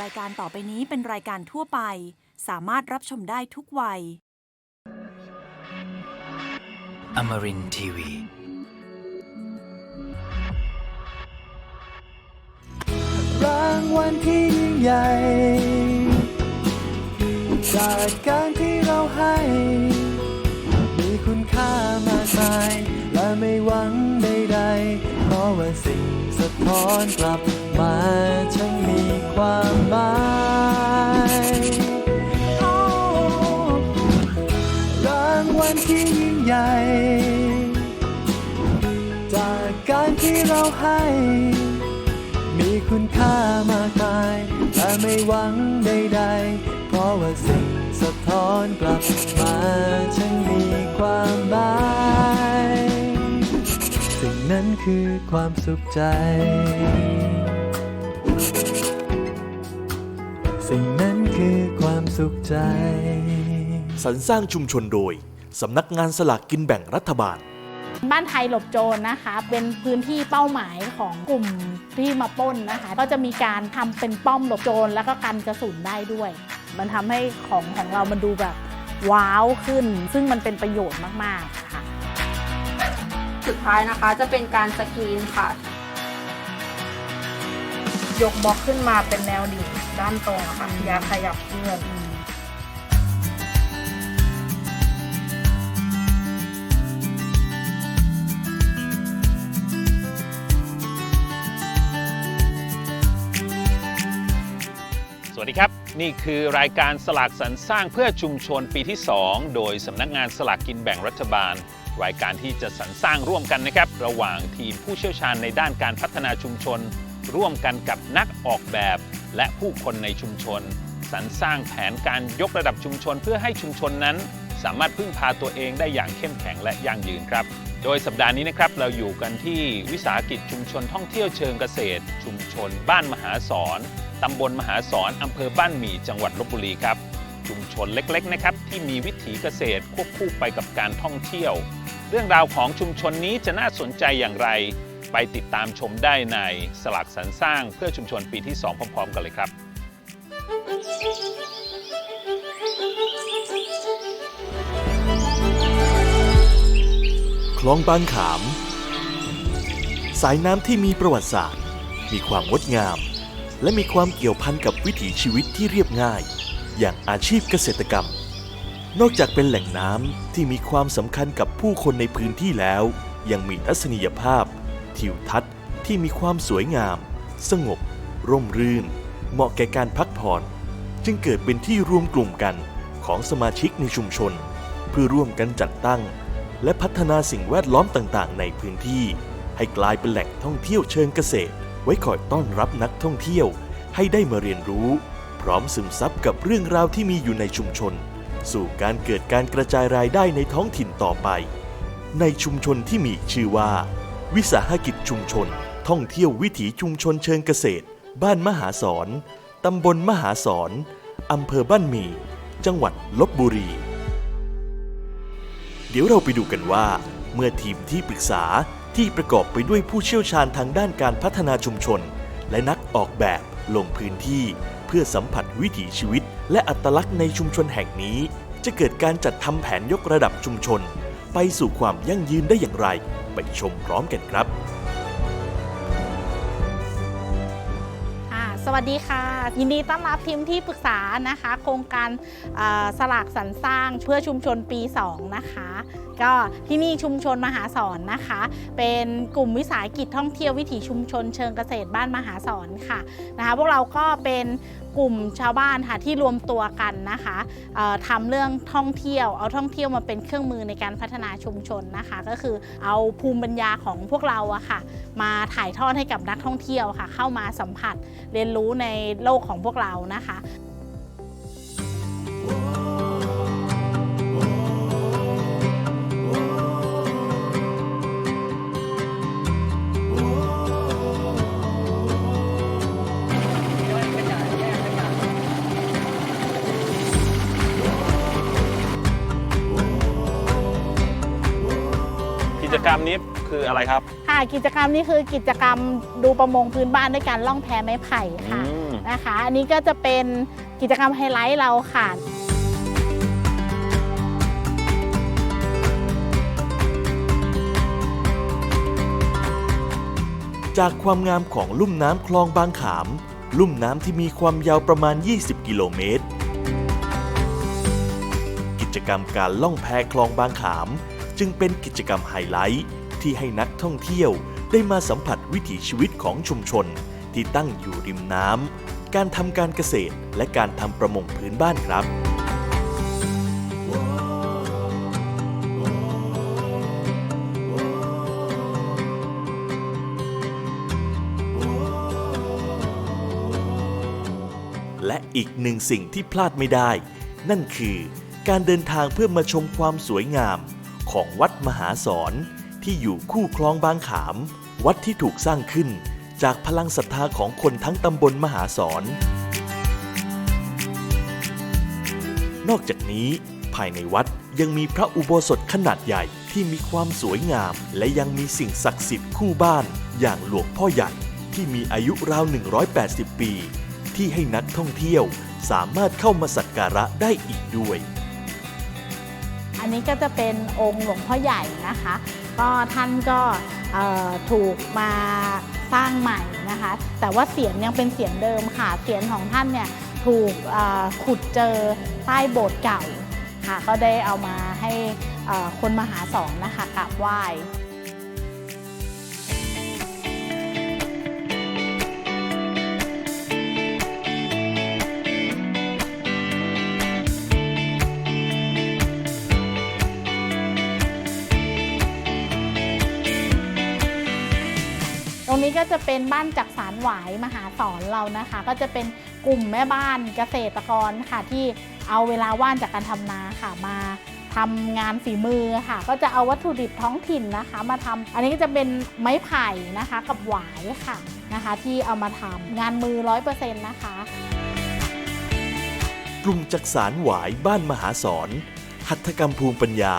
รายการต่อไปนี้เป็นรายการทั่วไป สามารถรับชมได้ทุกวัย Amarin Tiwi. รางวัลที่ยิ่งใหญ่ จากการที่เราให้ มีคุณค่ามากมายและไม่หวังใดๆเพราะว่าสิ่ง สะท้อนกลับมาช่างมีความหมายรางวัลที่ยิ่งใหญ่ จากการที่เราให้ มีคุณค่ามากมายและไม่หวังใดๆ เพราะว่าสิ่งสะท้อนกลับมาช่างมีความหมาย คือความสุขใจ สิ่งนั้นคือความสุขใจ สรรสร้างชุมชนโดย สำนักงานสลากกินแบ่งรัฐบาล บ้านไทยหลบโจรนะคะ เป็นพื้นที่เป้าหมายของกลุ่มที่มาปล้นนะคะ ก็จะมีการทำเป็นป้อมหลบโจรแล้วก็กันกระสุนได้ด้วย มันทำให้ของของเรามันดูแบบว้าวขึ้น ซึ่งมันเป็นประโยชน์มากๆค่ะ สุดท้ายนะคะ จะเป็นการสกรีนค่ะ ยกบล็อกขึ้นมาเป็นแนวดิ่งด้านตรงค่ะอย่าขยับเพื่อนสวัสดีครับ นี่คือรายการสลากสรรสร้างเพื่อชุมชนปีที่ 2 โดยสำนักงานสลากกินแบ่งรัฐบาล รายการที่จะสรรสร้างร่วมกันนะครับ ระหว่างทีมผู้เชี่ยวชาญในด้านการพัฒนาชุมชน ร่วมกันกับนักออกแบบ และผู้คนในชุมชน สรรสร้างแผนการยกระดับชุมชน เพื่อให้ชุมชนนั้น สามารถพึ่งพาตัวเองได้อย่างเข้มแข็งและยั่งยืนครับ โดยสัปดาห์นี้นะครับเราอยู่กันที่วิสาหกิจชุมชนท่องเที่ยวเชิงเกษตร ชุมชน บ้านมหาสอนตำบลมหาสอนอำเภอบ้านหมี่จังหวัดลบบุรีครับ ชุมชนเล็กๆนะครับที่มีวิถีเกษตรควบคู่ไปกับการท่องเที่ยว เรื่องราวของชุมชนนี้จะน่าสนใจอย่างไร ไปติดตามชมได้ในสลักสรรสร้างเพื่อชุมชนปีที่ 2 พร้อมๆ กันเลยครับ คลองบางขาม สายน้ำที่มีประวัติศาสตร์ มีความงดงาม และมีความเกี่ยวพันกับวิถีชีวิตที่เรียบง่าย อย่างอาชีพเกษตรกรรม นอกจากเป็นแหล่งน้ำที่มีความสำคัญกับผู้คนในพื้นที่แล้ว ยังมีทัศนียภาพ ทิวทัศน์ที่มีความสวยงาม สงบ ร่มรื่น เหมาะแก่การพักผ่อน จึงเกิดเป็นที่รวมกลุ่มกันของสมาชิกในชุมชน เพื่อร่วมกันจัดตั้ง และพัฒนาสิ่งแวดล้อมต่างๆ ในพื้นที่ ให้กลายเป็นแหล่งท่องเที่ยวเชิงเกษตร ไว้คอยต้อนรับนักท่องเที่ยวให้ได้มาเรียนรู้ พร้อมซึมซับกับเรื่องราวที่มีอยู่ในชุมชน สู่การเกิดการกระจายรายได้ในท้องถิ่นต่อไป ในชุมชนที่มีชื่อว่า วิสาหกิจชุมชน ท่องเที่ยววิถีชุมชนเชิงเกษตร บ้านมหาสอนตำบลมหาสอนอำเภอบ้านหมี่จังหวัดลบบุรี เดี๋ยวเราไปดูกันว่า เมื่อทีมที่ปรึกษาที่ประกอบไปด้วยผู้เชี่ยวชาญทางด้านการพัฒนาชุมชน และนักออกแบบลงพื้นที่ พื่อสัมผัสวิถีชีวิต และอัตลักษณ์ในชุมชนแห่งนี้ จะเกิดการจัดทำแผนยกระดับชุมชน ไปสู่ความยั่งยืนได้อย่างไร ไปชมพร้อมกันครับค่ะสวัสดีค่ะ ยินดีต้อนรับทีมที่ปรึกษานะคะ โครงการเอ่อสลากสรรสร้างเพื่อชุมชนปี 2 นะคะ ก็ที่นี่ชุมชนมหาสอนนะคะ เป็นกลุ่มวิสาหกิจท่องเที่ยววิถีชุมชนเชิงเกษตรบ้านมหาสอนค่ะนะคะพวกเราก็เป็น กลุ่มชาวบ้านค่ะที่รวมตัวกันนะคะทำเรื่องท่องเที่ยว เอาท่องเที่ยวมาเป็นเครื่องมือในการพัฒนาชุมชนนะคะ ก็คือเอาภูมิปัญญาของพวกเราอะค่ะ มาถ่ายทอดให้กับนักท่องเที่ยวค่ะ เข้ามาสัมผัสเรียนรู้ในโลกของพวกเรานะคะ กิจกรรมนี้คืออะไรครับ ค่ะกิจกรรมนี้คือกิจกรรมดูประมงพื้นบ้านด้วยการล่องแพไม้ไผ่ค่ะอืมนนะคะ อันนี้ก็จะเป็นกิจกรรมไฮไลท์เราค่ะ จากความงามของลุ่มน้ำคลองบางขาม ลุ่มน้ำที่มีความยาวประมาณ 20 กิโลเมตร กิจกรรมการล่องแพคลองบางขาม จึงเป็นกิจกรรมไฮไลท์ ที่ให้นักท่องเที่ยวได้มาสัมผัสวิถีชีวิตของชุมชน ที่ตั้งอยู่ริมน้ำการทำการเกษตรและการทำประมงพื้นบ้านครับและอีกหนึ่งสิ่งที่พลาดไม่ได้ นั่นคือการเดินทางเพื่อมาชมความสวยงาม ของวัดมหาสอนที่อยู่คู่คลองบางขาม วัดที่ถูกสร้างขึ้น จากพลังศรัทธาของคนทั้งตำบลมหาสอนนอกจากนี้ ภายในวัดยังมีพระอุโบสถขนาดใหญ่ที่มีความสวยงาม และยังมีสิ่งศักดิ์สิทธิ์คู่บ้าน อย่างหลวงพ่อใหญ่ที่มีอายุราว 180 ปี ที่ให้นักท่องเที่ยวสามารถเข้ามาสักการะได้อีกด้วย อันนี้ก็จะเป็นองค์หลวงพ่อใหญ่นะคะ ก็ท่านก็ถูกมาสร้างใหม่นะคะ แต่ว่าเสียงยังเป็นเสียงเดิมค่ะ เสียงของท่านเนี่ยถูกขุดเจอใต้โบสถ์เก่าค่ะ ก็ได้เอามาให้คนมหาสองนะคะกราบไหว้ ก็จะเป็นบ้านจักสารหวายมหาสอนเรานะคะ ก็จะเป็นกลุ่มแม่บ้านเกษตรกรค่ะที่เอาเวลาว่างจากการทำนาค่ะมาทำงานฝีมือค่ะ ก็จะเอาวัตถุดิบท้องถิ่นนะคะ มาทำอันนี้ก็จะเป็นไม้ไผ่นะคะกับหวายค่ะนะคะ ที่เอามาทำงานมือร้อยเปอร์เซ็นต์นะคะ กลุ่มจักสารหวายบ้านมหาสอนหัตถกรรมภูมิปัญญา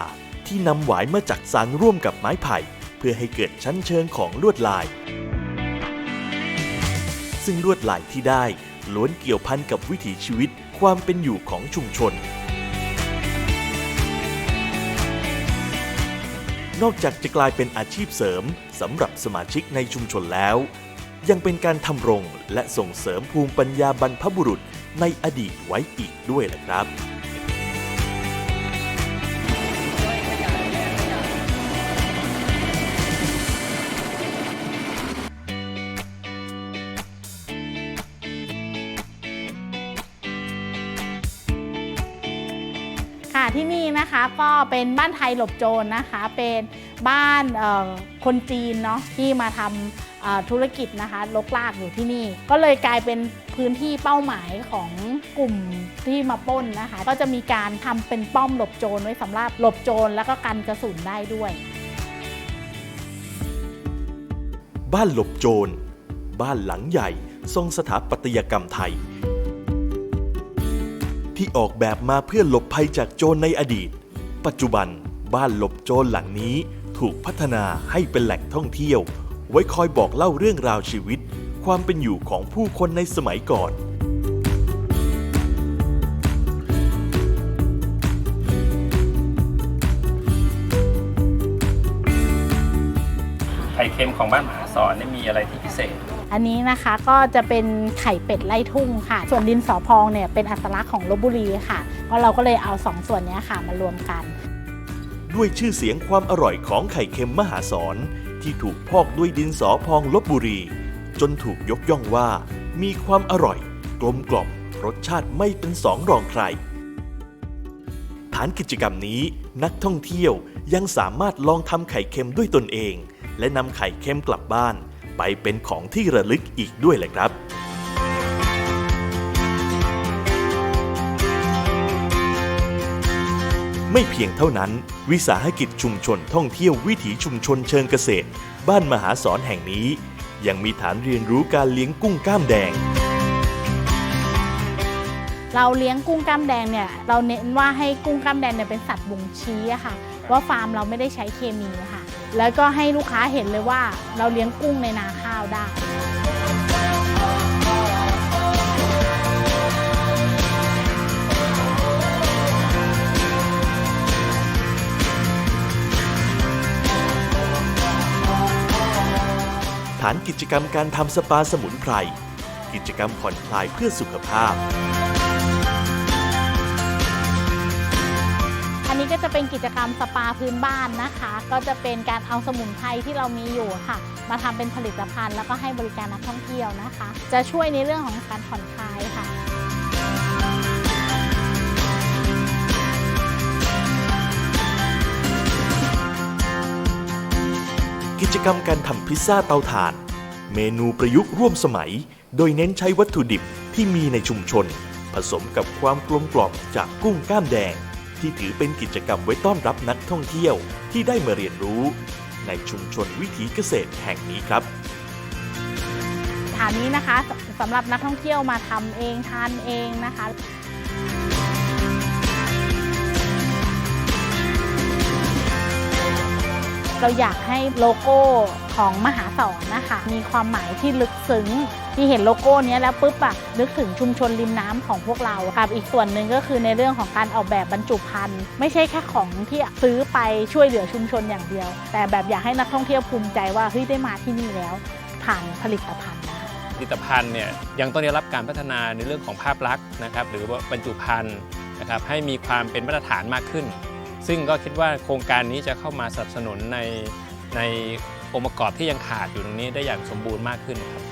ที่นำหวายมาจักสารร่วมกับไม้ไผ่ เพื่อให้เกิดชั้นเชิงของลวดลาย ซึ่งลวดลายที่ได้ล้วนเกี่ยวพันกับวิถีชีวิตความเป็นอยู่ของชุมชน นอกจากจะกลายเป็นอาชีพเสริมสำหรับสมาชิกในชุมชนแล้ว ยังเป็นการทำรงและส่งเสริมภูมิปัญญาบรรพบุรุษในอดีตไว้อีกด้วยแหละครับ ก็เป็นบ้านไทยหลบโจรนะคะ เป็นบ้านคนจีนเนาะที่มาทำธุรกิจนะคะลกลากอยู่ที่นี่ ก็เลยกลายเป็นพื้นที่เป้าหมายของกลุ่มที่มาป้นนะคะ ก็จะมีการทำเป็นป้อมหลบโจรไว้สำหรับหลบโจรแล้วก็กันกระสุนได้ด้วย บ้านหลบโจร บ้านหลังใหญ่ ทรงสถาปัตยกรรมไทยที่ออกแบบมาเพื่อหลบภัยจากโจรในอดีต ปัจจุบันบ้านหลบโจรหลังนี้ถูกพัฒนาให้เป็นแหล่งท่องเที่ยว ไว้คอยบอกเล่าเรื่องราวชีวิต ความเป็นอยู่ของผู้คนในสมัยก่อน ไข่เค็มของบ้านมหาสอนเนี่ยมีอะไรที่พิเศษ อันนี้นะคะก็จะเป็นไข่เป็ดไล่ทุ่งค่ะ ส่วนดินสอพองเนี่ยเป็นอัตลักษณ์ของลบบุรีค่ะ ก็เราก็เลยเอาสส่วนนี้ค่ะมารวมกัน ด้วยชื่อเสียงความอร่อยของไข่เค็มมหาสอนที่ถูกพอกด้วยดินสอพองลบบุรี จนถูกยกย่องว่า มีความอร่อย กลมกล่อมรสชาติไม่เป็นสองรองใคร ฐานกิจกรรมนี้นักท่องเที่ยวยังสามารถลองทำไข่เค็มด้วยตนเอง และนำไข่เค็มกลับบ้าน ไปเป็นของที่ระลึกอีกด้วยแหละครับ ไม่เพียงเท่านั้น วิสาหกิจชุมชนท่องเที่ยววิถีชุมชนเชิงเกษตร บ้านมหาสอนแห่งนี้ ยังมีฐานเรียนรู้การเลี้ยงกุ้งกล้ามแดง เราเลี้ยงกุ้งกล้ามแดงเนี่ยเราเน้นว่าให้กุ้งกล้ามแดงเนี่ยเป็นสัตว์บ่งชี้อะค่ะ ว่าฟาร์มเราไม่ได้ใช้เคมีค่ะ แล้วก็ให้ลูกค้าเห็นเลยว่าเราเลี้ยงกุ้งในนาข้าวได้านกิจกรรมการทำสปาสมุนไพร กิจกรรมผ่อนคลายเพื่อสุขภาพ อันนี้ก็จะเป็นกิจกรรมสปาพื้นบ้านนะคะ ก็จะเป็นการเอาสมุนไพรที่เรามีอยู่ค่ะ มาทำเป็นผลิตภัณฑ์แล้วก็ให้บริการนักท่องเที่ยวนะคะ จะช่วยในเรื่องของการผ่อนคลายค่ะ กิจกรรมการทำพิซซ่าเตาถ่าน เมนูประยุกต์ร่วมสมัย โดยเน้นใช้วัตถุดิบที่มีในชุมชน ผสมกับความกลมกล่อมจากกุ้งก้ามแดง ที่ถือเป็นกิจกรรมไว้ต้อนรับนักท่องเที่ยวที่ได้มาเรียนรู้ ในชุมชนวิถีเกษตรแห่งนี้ครับฐานนี้นะคะสำหรับนักท่องเที่ยวมาทำเองทานเองนะคะ เราอยากให้โลโก้ของมหาสอนนะคะ มีความหมายที่ลึกซึ้งที่เห็นโลโก้เนี้ยแล้วปุ๊บอะนึกถึงชุมชนริมน้ำของพวกเราครับอีกส่วนหนึ่งก็คือในเรื่องของการออกแบบบรรจุภัณฑ์ไม่ใช่แค่ของที่ซื้อไปช่วยเหลือชุมชนอย่างเดียว แต่แบบอยากให้นักท่องเที่ยวภูมิใจว่าเฮ้ยได้มาที่นี่แล้วผ่านผลิตภัณฑ์นะคะผลิตภัณฑ์เนี่ยยังต้องได้รับการพัฒนาในเรื่องของภาพลักษณ์นะครับหรือว่าบรรจุภัณฑ์นะครับให้มีความเป็นมาตรฐานมากขึ้น ซึ่งก็คิดว่าโครงการนี้จะเข้ามาสนับสนุนในในองค์ประกอบที่ยังขาดอยู่ตรงนี้ได้อย่างสมบูรณ์มากขึ้นครับ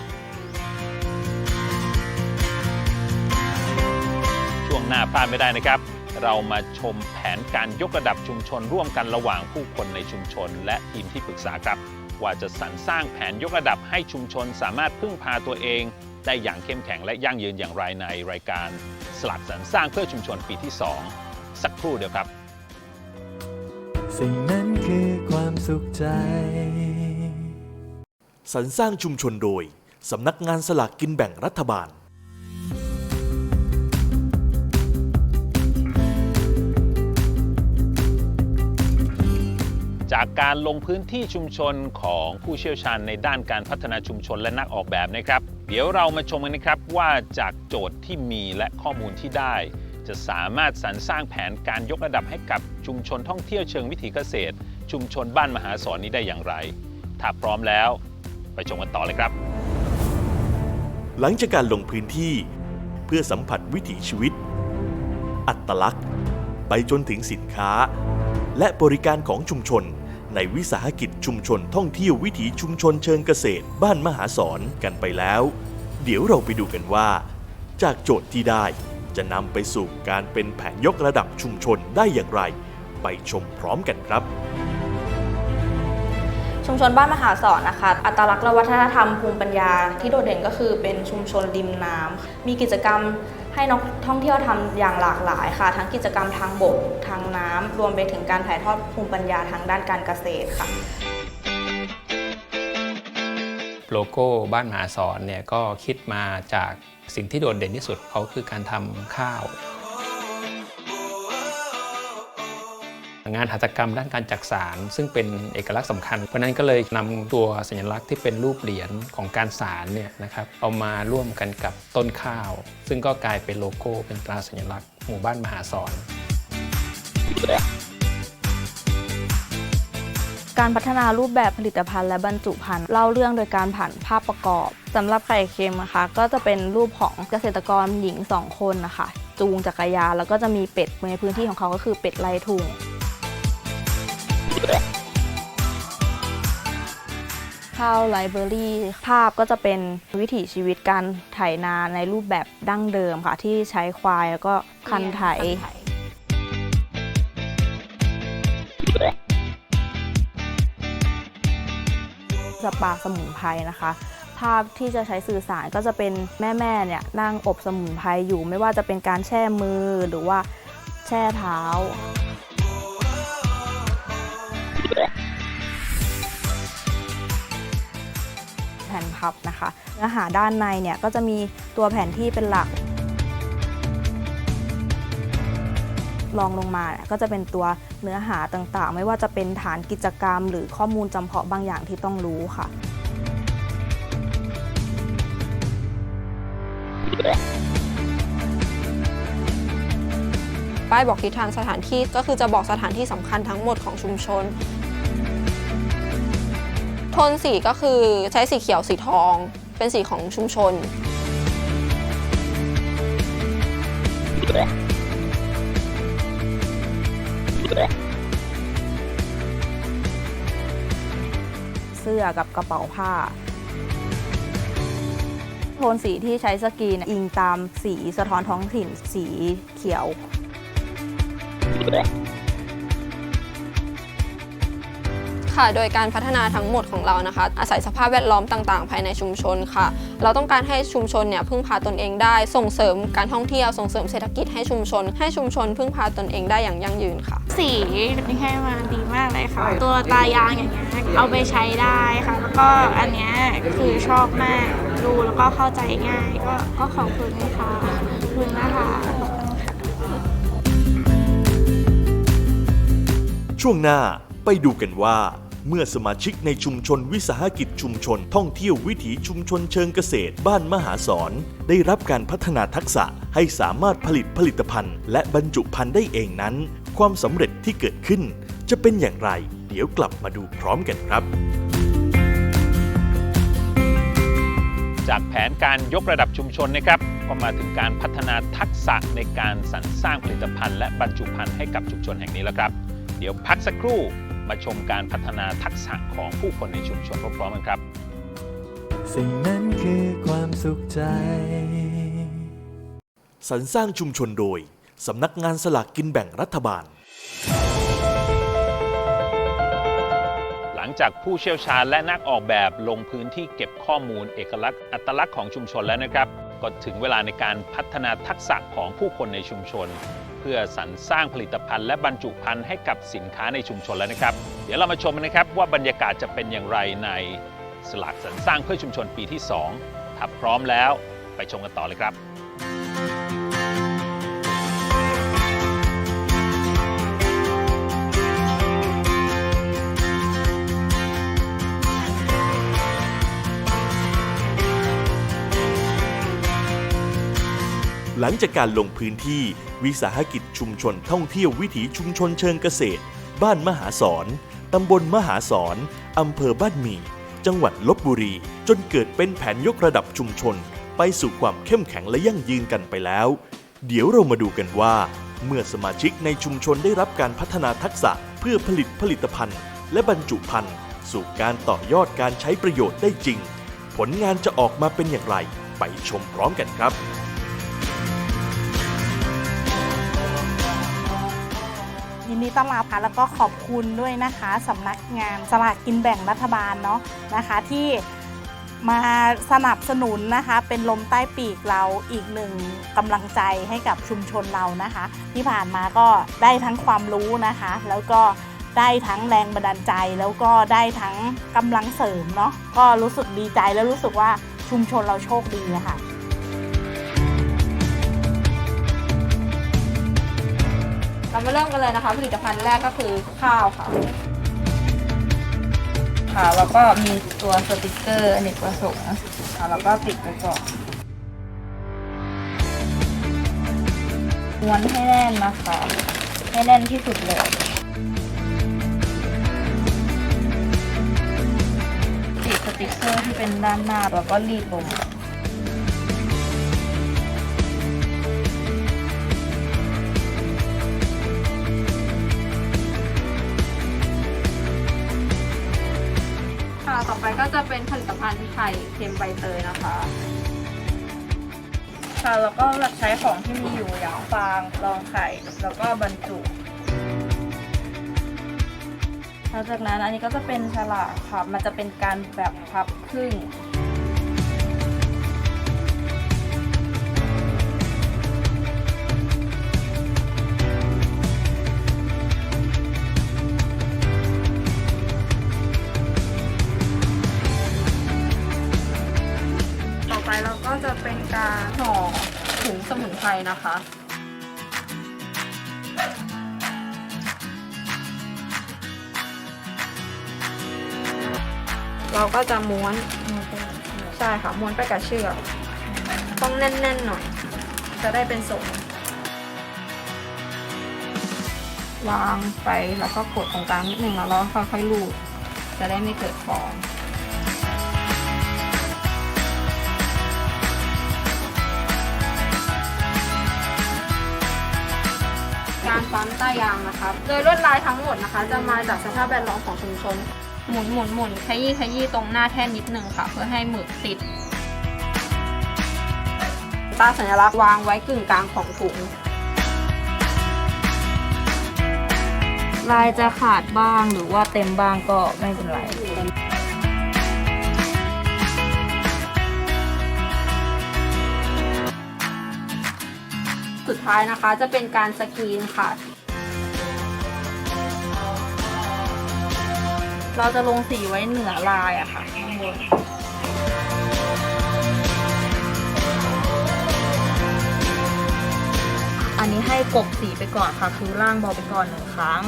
ช่วงหน้าพลาดไม่ได้นะครับ เรามาชมแผนการยกระดับชุมชนร่วมกันระหว่างผู้คนในชุมชน และทีมที่ปรึกษาครับ ว่าจะสรรสร้างแผนยกระดับให้ชุมชนสามารถพึ่งพาตัวเอง ได้อย่างเข้มแข็งและยั่งยืนอย่างไรในรายการ สลักสรรสร้างเพื่อชุมชนปีที่ 2 สักครู่เดียวครับ สิ่งนั้นคือความสุขใจ สรรสร้างชุมชนโดย สำนักงานสลากกินแบ่งรัฐบาลจากการลงพื้นที่ชุมชนของผู้เชี่ยวชาญในด้านการพัฒนาชุมชนและนักออกแบบนะครับ เดี๋ยวเรามาชมกันนะครับว่าจากโจทย์ที่มีและข้อมูลที่ได้ จะสามารถสรรสร้างแผนการยกระดับให้กับชุมชนท่องเที่ยวเชิงวิถีเกษตร ชุมชนบ้านมหาสอนนี้ได้อย่างไร ถ้าพร้อมแล้ว ไปชมกันต่อเลยครับ หลังจากการลงพื้นที่ เพื่อสัมผัสวิถีชีวิต อัตลักษณ์ ไปจนถึงสินค้า และบริการของชุมชน ในวิสาหกิจชุมชนท่องเที่ยววิถีชุมชนเชิงเกษตร บ้านมหาสอนกันไปแล้ว เดี๋ยวเราไปดูกันว่า จากโจทย์ที่ได้ จะนำไปสู่การเป็นแผนยกระดับชุมชนได้อย่างไร ไปชมพร้อมกันครับชุมชนบ้านมหาสอนนะคะ อัตลักษณ์และวัฒนธรรมภูมิปัญญาที่โดดเด่นก็คือเป็นชุมชนริมน้ำมีกิจกรรมให้นักท่องเที่ยวทำอย่างหลากหลายค่ะ ทั้งกิจกรรมทางบกทางน้ำรวมไปถึงการถ่ายทอดภูมิปัญญาทางด้านการเกษตรค่ะ โลโก้บ้านมหาสอนเนี่ยก็คิดมาจาก สิ่งที่โดดเด่นที่สุดเขาคือการทำข้าว งานหัตถกรรมด้านการจักสาร ซึ่งเป็นเอกลักษณ์สำคัญ เพราะนั้นก็เลยนำตัวสัญลักษณ์ที่เป็นรูปเหรียญของการสารเนี่ยนะครับเอามาร่วมกันกับต้นข้าว ซึ่งก็กลายเป็นโลโก้เป็นตราสัญลักษณ์หมู่บ้านมหาสอน การพัฒนารูปแบบผลิตภัณฑ์และบรรจุภัณฑ์เล่าเรื่องโดยการผ่านภาพประกอบสำหรับไข่เค็มนะคะ ก็จะเป็นรูปของเกษตรกรหญิงสองคนนะคะ จูงจักรยานแล้วก็จะมีเป็ดในพื้นที่ของเขาก็คือเป็ดไล่ทุ่งข้าวไลเบอรี่ภาพก็จะเป็นวิถีชีวิตการไถนาในรูปแบบดั้งเดิมค่ะ ที่ใช้ควายแล้วก็คันไถ สปาสมุนไพรนะคะ ภาพที่จะใช้สื่อสารก็จะเป็นแม่ๆเนี่ยนั่งอบสมุนไพรอยู่ ไม่ว่าจะเป็นการแช่มือหรือว่าแช่เท้าแผ่นพับนะคะ เนื้อหาด้านในเนี่ยก็จะมีตัวแผนที่เป็นหลัก ลองลงมาเนี่ยก็จะเป็นตัวเนื้อหาต่างๆ ไม่ว่าจะเป็นฐานกิจกรรม หรือข้อมูลจำเพาะบางอย่างที่ต้องรู้ค่ะ ป้ายบอกทิศทางสถานที่ก็คือจะบอกสถานที่สำคัญทั้งหมดของชุมชน โทนสีก็คือใช้สีเขียวสีทอง เป็นสีของชุมชน เสื้อกับกระเป๋าผ้า โทนสีที่ใช้สกรีนอิงตามสีสะท้อนท้องถิ่นสีเขียว ค่ะ โดยการพัฒนาทั้งหมดของเรานะคะ อาศัยสภาพแวดล้อมต่างๆ ภายในชุมชนค่ะ เราต้องการให้ชุมชนเนี่ยพึ่งพาตนเองได้ ส่งเสริมการท่องเที่ยว ส่งเสริมเศรษฐกิจให้ชุมชน ให้ชุมชนพึ่งพาตนเองได้อย่างยั่งยืนค่ะ สีที่ให้มาดีมากเลยค่ะ ตัวตายางอย่างเงี้ยเอาไปใช้ได้ค่ะ แล้วก็อันเนี้ยคือชอบมาก ดูแล้วก็เข้าใจง่าย ก็ก็ขอบคุณค่ะขอบคุณนะคะช่วงหน้าไปดูกันว่า เมื่อสมาชิกในชุมชนวิสาหกิจชุมชน ท่องเที่ยววิถีชุมชนเชิงเกษตร บ้านมหาสอนได้รับการพัฒนาทักษะให้สามารถผลิตผลิตภัณฑ์ และบรรจุภัณฑ์ได้เองนั้น ความสำเร็จที่เกิดขึ้น จะเป็นอย่างไร เดี๋ยวกลับมาดูพร้อมกันครับจากแผนการยกระดับชุมชนนะครับก็มาถึงการพัฒนาทักษะในการสรรสร้างผลิตภัณฑ์และบรรจุภัณฑ์ให้กับชุมชนแห่งนี้แล้วครับ เดี๋ยวพักสักครู่ มาชมการพัฒนาทักษะของผู้คนในชุมชนพร้อมๆกันครับ สิ่งนั้นคือความสุขใจ สรรสร้างชุมชนโดย สำนักงานสลากกินแบ่งรัฐบาล หลังจากผู้เชี่ยวชาญและนักออกแบบลงพื้นที่เก็บข้อมูลเอกลักษณ์อัตลักษณ์ของชุมชนแล้วนะครับ ก็ถึงเวลาในการพัฒนาทักษะของผู้คนในชุมชน เพื่อสรรสร้างผลิตภัณฑ์และบรรจุภัณฑ์ให้กับสินค้าในชุมชนแล้วนะครับ เดี๋ยวเรามาชมกันนะครับว่าบรรยากาศจะเป็นอย่างไรในสลากสรรสร้างเพื่อชุมชนปีที่ 2 ถ้าพร้อมแล้วไปชมกันต่อเลยครับหลังจากการลงพื้นที่ วิสาหกิจชุมชนท่องเที่ยววิถีชุมชนเชิงเกษตร บ้านมหาสอนตำบลมหาสอนอำเภอบ้านหมี่ จังหวัดลบบุรี จนเกิดเป็นแผนยกระดับชุมชน ไปสู่ความเข้มแข็งและยั่งยืนกันไปแล้ว เดี๋ยวเรามาดูกันว่า เมื่อสมาชิกในชุมชนได้รับการพัฒนาทักษะเพื่อผลิตผลิตภัณฑ์ และบรรจุภัณฑ์สู่การต่อยอดการใช้ประโยชน์ได้จริง ผลงานจะออกมาเป็นอย่างไร ไปชมพร้อมกันครับ ยินดีต้อนรับค่ะแล้วก็ขอบคุณด้วยนะคะสำนักงานสลากกินแบ่งรัฐบาลเนาะนะคะที่มาสนับสนุนนะคะ เป็นลมใต้ปีกเราอีกหนึ่งกำลังใจให้กับชุมชนเรานะคะ ที่ผ่านมาก็ได้ทั้งความรู้นะคะ แล้วก็ได้ทั้งแรงบันดาลใจแล้วก็ได้ทั้งกำลังเสริมเนาะก็รู้สึกดีใจแล้วรู้สึกว่าชุมชนเราโชคดีะค่ะ เรามาเริ่มกันเลยนะคะ ผลิตภัณฑ์แรกก็คือข้าวค่ะ ค่ะแล้วก็มีตัวสติกเกอร์อเนกประสงค์ค่ะแล้วก็ติดไว้ก่อนม้วนให้แน่นนะคะ ให้แน่นที่สุดเลยติดสติกเกอร์ที่เป็นด้านหน้าแล้วก็รีดลง ต่อไปก็จะเป็นผลิตภัณฑ์ไข่เค็มใบเตยนะคะค่ะแล้วก็ใช้ของที่มีอยู่อย่างฟางรองไข่แล้วก็บรรจุหลังจากนั้นอันนี้ก็จะเป็นฉลากค่ะ มันจะเป็นการแบบพับครึ่ง นะคะ เราก็จะม้วนใช่ค่ะ ม้วนไปกับเชือกต้องแน่นๆหน่อย จะได้เป็นทรงวางไปแล้วก็กดตรงกลางนิดนึงแล้วเราค่อยๆลูดจะได้ไม่เกิดฟอง การปั๊มต้ายางนะคะ โดยลวดลายทั้งหมดนะคะ จะมาจากสภาพแวดล้อมของชุมชน หมุนหมุนหมุนขยี้ขยี้ตรงหน้าแท่นนิดนึงค่ะ เพื่อให้หมึกติด ตาสัญลักษณ์วางไว้กึ่งกลางของถุง ลายจะขาดบ้างหรือว่าเต็มบ้างก็ไม่เป็นไร สุดท้ายนะคะจะเป็นการสกรีนค่ะ เราจะลงสีไว้เหนือลายอะค่ะข้างบนอันนี้ให้กบสีไปก่อนค่ะ คือล่างเบาไปก่อนหนึ่งครั้ง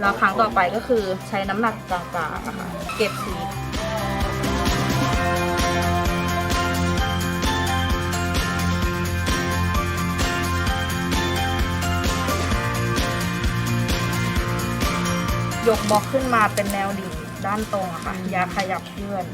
แล้วครั้งต่อไปก็คือใช้น้ำหนักกลางๆอะค่ะเก็บสี ยกบล็อกขึ้นมาเป็นแนวดิ่งด้านตรงอะค่ะอย่าขยับเคลื่อน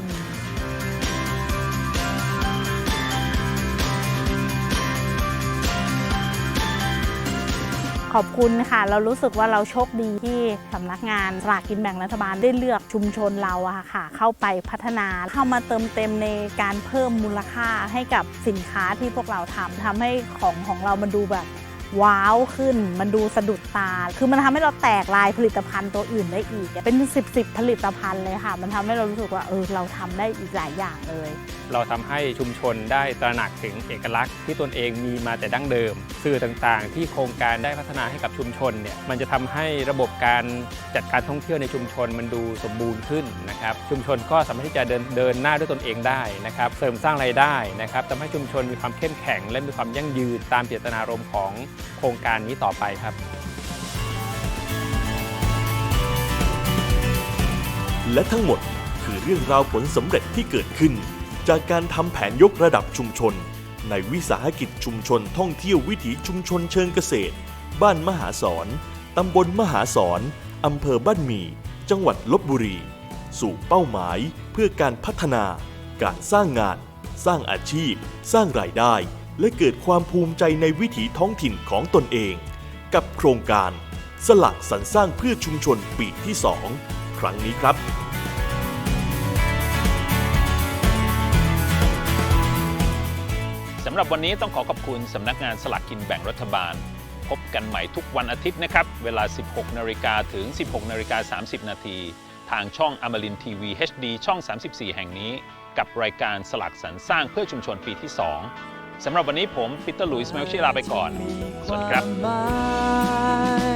ขอบคุณค่ะ เรารู้สึกว่าเราโชคดีที่สำนักงานสลากกินแบ่งรัฐบาลได้เลือกชุมชนเราอะค่ะ เข้าไปพัฒนาเข้ามาเติมเต็มในการเพิ่มมูลค่าให้กับสินค้าที่พวกเราทำทำให้ของของเรามันดูแบบ ว้าวขึ้น มันดูสะดุดตา คือมันทำให้เราแตกลายผลิตภัณฑ์ตัวอื่นได้อีก เป็น 10บสผลิตภัณฑ์เลยค่ะ มันทำให้เรารู้สึกว่าเออเราทำได้อีกหลายอย่างเลย เราทำให้ชุมชนได้ตระหนักถึงเอกลักษณ์ที่ตนเองมีมาแต่ดั้งเดิม สื่อต่างๆ ที่โครงการได้พัฒนาให้กับชุมชนเนี่ย มันจะทำให้ระบบการจัดการท่องเที่ยวในชุมชนมันดูสมบูรณ์ขึ้นนะครับ ชุมชนก็สามารถที่จะเดินเดินหน้าด้วยตนเองได้นะครับ เสริมสร้างรายได้นะครับทำให้ชุมชนมีความเข้มแข็ง และมีความยั่งยืนตามเจตนารมณ์ของโครงการนี้ต่อไปครับ และทั้งหมดคือเรื่องราวผลสำเร็จที่เกิดขึ้น จากการทำแผนยกระดับชุมชน ในวิสาหกิจชุมชนท่องเที่ยววิถีชุมชนเชิงเกษตร บ้านมหาสอนตำบลมหาสอนอำเภอบ้านหมี่ จังหวัดลบบุรี สู่เป้าหมายเพื่อการพัฒนา การสร้างงาน สร้างอาชีพ สร้างรายได้ และเกิดความภูมิใจในวิถีท้องถิ่นของตนเอง กับโครงการสลักสรรสร้างเพื่อชุมชนปีที่ 2 ครั้งนี้ครับ สำหรับวันนี้ต้องขอขอบคุณสำนักงานสลากกินแบ่งรัฐบาล พบกันใหม่ทุกวันอาทิตย์นะครับ เวลา 16 นาฬิกาถึง 16 นาฬิกา 30 นาทีทางช่องอมรินทีวี HD ช่อง 34 แห่งนี้ กับรายการสลักสรรสร้างเพื่อชุมชนปีที่ 2 สำหรับวันนี้ผมปีเตอร์ลุยส์แมวชิลาไปก่อน สวัสดีครับหมา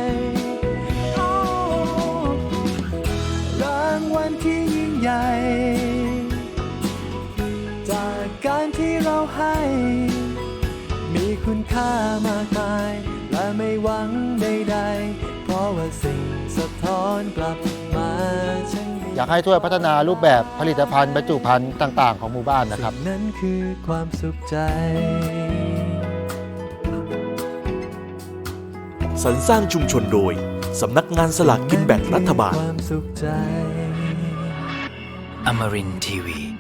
ยโอ้รางวัลที่ยิ่งใหญ่ จากการที่เราให้ มีคุณค่ามากมาย และไม่หวังใดๆ เพราะว่าสิ่งสะท้อนกลับมาฉัน อยากให้ช่วยพัฒนารูปแบบผลิตภัณฑ์บรรจุภัณฑ์ต่าง ๆ ของหมู่บ้านนะครับสิ่งนั้นคือความสุขใจสรรสร้างชุมชนโดย สำนักงานสลากกินแบ่งรัฐบาล ความสุขใจ Amarin Tiwi.